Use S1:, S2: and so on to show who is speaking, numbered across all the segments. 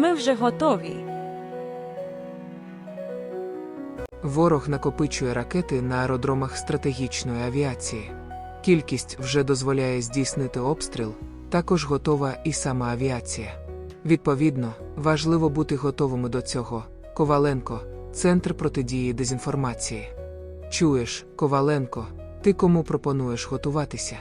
S1: Ми вже готові.
S2: Ворог накопичує ракети на аеродромах стратегічної авіації. Кількість вже дозволяє здійснити обстріл, також готова і сама авіація. Відповідно, важливо бути готовими до цього. Коваленко, Центр протидії дезінформації. Чуєш, Коваленко, ти кому пропонуєш готуватися?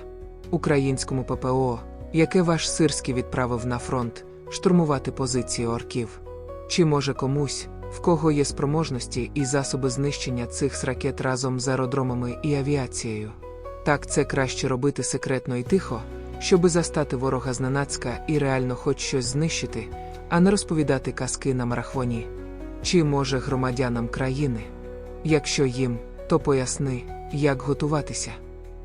S2: Українському ППО, яке ваш Сирський відправив на фронт, штурмувати позиції орків. Чи може комусь, в кого є спроможності і засоби знищення цих ракет разом з аеродромами і авіацією? Так це краще робити секретно і тихо, щоби застати ворога зненацька і реально хоч щось знищити, а не розповідати казки на марафоні. Чи може громадянам країни? Якщо їм, то поясни, як готуватися.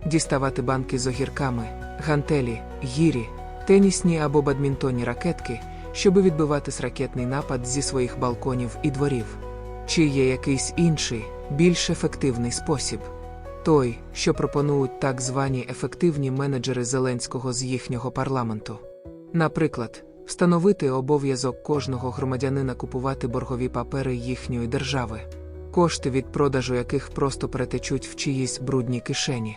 S2: Діставати банки з огірками, гантелі, гірі, тенісні або бадмінтонні ракетки, щоби відбивати ракетний напад зі своїх балконів і дворів. Чи є якийсь інший, більш ефективний спосіб? Той, що пропонують так звані ефективні менеджери Зеленського з їхнього парламенту. Наприклад, встановити обов'язок кожного громадянина купувати боргові папери їхньої держави, кошти від продажу яких просто перетечуть в чиїсь брудні кишені.